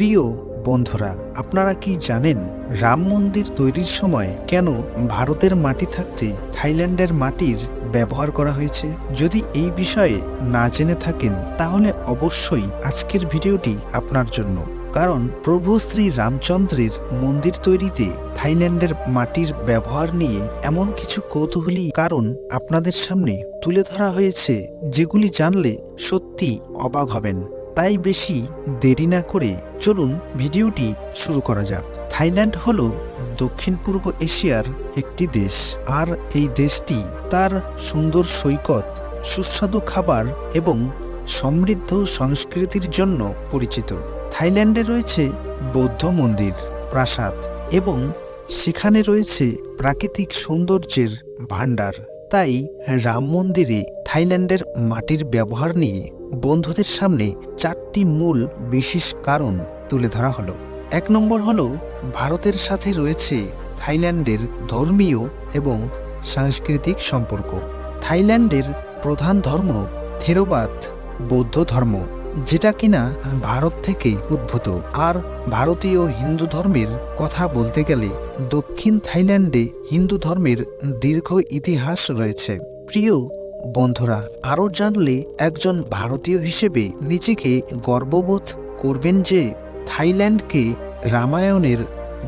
প্রিয় বন্ধুরা, আপনারা কি জানেন রাম মন্দির তৈরির সময় কেন ভারতের মাটি থাকতে থাইল্যান্ডের মাটির ব্যবহার করা হয়েছে? যদি এই বিষয়ে না জেনে থাকেন, তাহলে অবশ্যই আজকের ভিডিওটি আপনার জন্য। কারণ প্রভু শ্রী রামচন্দ্রের মন্দির তৈরিতে থাইল্যান্ডের মাটির ব্যবহার নিয়ে এমন কিছু কৌতূহলী কারণ আপনাদের সামনে তুলে ধরা হয়েছে, যেগুলি জানলে সত্যি অবাক হবেন। তাই বেশি দেরি না করে চলুন ভিডিওটি শুরু করা যাক। থাইল্যান্ড হল দক্ষিণ পূর্ব এশিয়ার একটি দেশ, আর এই দেশটি তার সুন্দর সৈকত, সুস্বাদু খাবার এবং সমৃদ্ধ সংস্কৃতির জন্য পরিচিত। থাইল্যান্ডে রয়েছে বৌদ্ধ মন্দির, প্রাসাদ এবং সেখানে রয়েছে প্রাকৃতিক সৌন্দর্যের ভাণ্ডার। তাই রাম মন্দিরে থাইল্যান্ডের মাটির ব্যবহার নিয়ে বন্ধুদের সামনে চারটি মূল বিশেষ কারণ তুলে ধরা হলো। এক নম্বর হলো, ভারতের সাথে রয়েছে থাইল্যান্ডের ধর্মীয় এবং সাংস্কৃতিক সম্পর্ক। থাইল্যান্ডের প্রধান ধর্ম থেরোবাদ, বৌদ্ধ ধর্ম, যেটা কিনা ভারত থেকে উদ্ভূত। আর ভারতীয় হিন্দু ধর্মের কথা বলতে গেলে, দক্ষিণ থাইল্যান্ডে হিন্দু ধর্মের দীর্ঘ ইতিহাস রয়েছে। প্রিয় বন্ধুরা, আরও জানলে একজন ভারতীয় হিসেবে নিজেকে গর্ববোধ করবেন যে থাইল্যান্ডকে রামায়ণের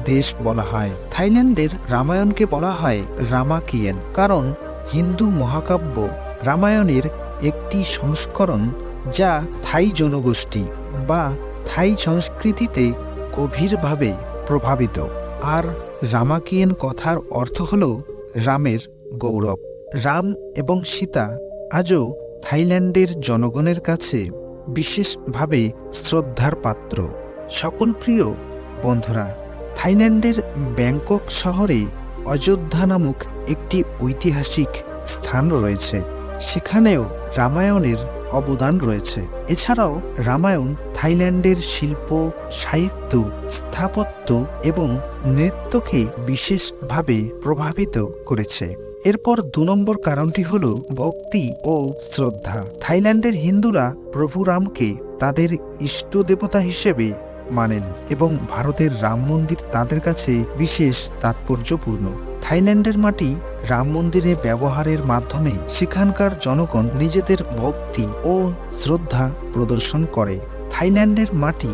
দেশ বলা হয়। থাইল্যান্ডের রামায়ণকে বলা হয় রামাকিয়েন কারণ হিন্দু মহাকাব্য রামায়ণের একটি সংস্করণ যা থাই জনগোষ্ঠী বা থাই সংস্কৃতিতে গভীরভাবে প্রভাবিত। আর রামাকিয়েন কথার অর্থ হল রামের গৌরব। রাম এবং সীতা আজও থাইল্যান্ডের জনগণের কাছে বিশেষভাবে শ্রদ্ধার পাত্র। সকল প্রিয় বন্ধুরা, থাইল্যান্ডের ব্যাংকক শহরে অযোধ্যা নামক একটি ঐতিহাসিক স্থান রয়েছে। সেখানেও রামায়ণের অবদান রয়েছে। এছাড়াও রামায়ণ থাইল্যান্ডের শিল্প, সাহিত্য, স্থাপত্য এবং নৃত্যকে বিশেষভাবে প্রভাবিত করেছে। এরপর দু নম্বর কারণটি হল ভক্তি ও শ্রদ্ধা। থাইল্যান্ডের হিন্দুরা প্রভু রামকে তাদের ইষ্ট দেবতা হিসেবে মানেন এবং ভারতের রাম মন্দির তাদের কাছে বিশেষ তাৎপর্যপূর্ণ। থাইল্যান্ডের মাটি রাম মন্দিরে ব্যবহারের মাধ্যমে সেখানকার জনগণ নিজেদের ভক্তি ও শ্রদ্ধা প্রদর্শন করে। থাইল্যান্ডের মাটি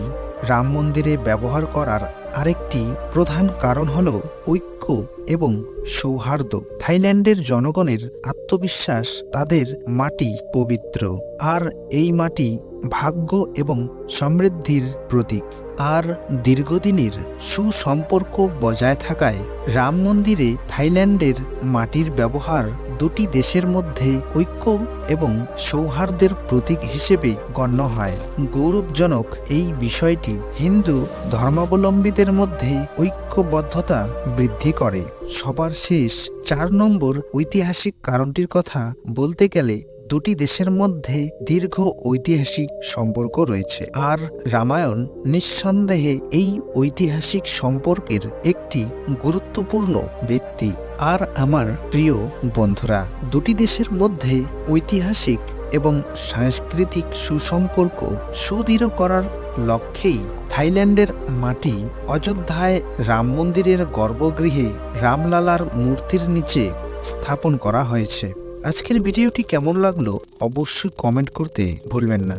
রাম মন্দিরে ব্যবহার করার আরেকটি প্রধান কারণ হল ঐক্য এবং সৌহার্দ্য। থাইল্যান্ডের জনগণের আত্মবিশ্বাস তাদের মাটি পবিত্র। আর এই মাটি ভাগ্য এবং সমৃদ্ধির প্রতীক। আর দীর্ঘদিনের সুসম্পর্ক বজায় থাকায় রাম মন্দিরে থাইল্যান্ডের মাটির ব্যবহার দুটি দেশের মধ্যে ঐক্য এবং সৌহার্দ্যের প্রতীক হিসেবে গণ্য হয়। গৌরবজনক এই বিষয়টি হিন্দু ধর্মাবলম্বীদের মধ্যে ঐক্যবদ্ধতা বৃদ্ধি করে। সবার শেষ চার নম্বর ঐতিহাসিক কারণটির কথা বলতে গেলে দুটি দেশের মধ্যে দীর্ঘ ঐতিহাসিক সম্পর্ক রয়েছে। আর রামায়ণ নিঃসন্দেহে এই ঐতিহাসিক সম্পর্কের একটি গুরুত্বপূর্ণ ব্যক্তি আর আমার প্রিয় বন্ধুরা, দুটি দেশের মধ্যে ঐতিহাসিক এবং সাংস্কৃতিক সুসম্পর্ক সুদৃঢ় করার লক্ষ্যেই থাইল্যান্ডের মাটি অযোধ্যায় রাম মন্দিরের গর্ভগৃহে রামলালার মূর্তির নিচে স্থাপন করা হয়েছে। আজকের ভিডিওটি কেমন লাগল অবশ্যই কমেন্ট করতে ভুলবেন না।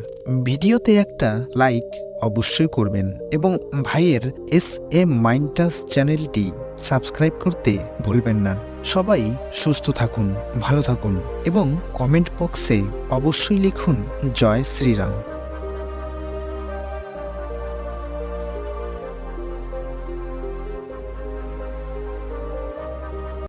ভিডিওতে একটা লাইক অবশ্যই করবেন এবং ভাইয়ের এস এ মাইন্টাস চ্যানেলটি সাবস্ক্রাইব করতে ভুলবেন না। সবাই সুস্থ থাকুন, ভালো থাকুন এবং কমেন্ট বক্সে অবশ্যই লিখুন, জয় শ্রীরাম।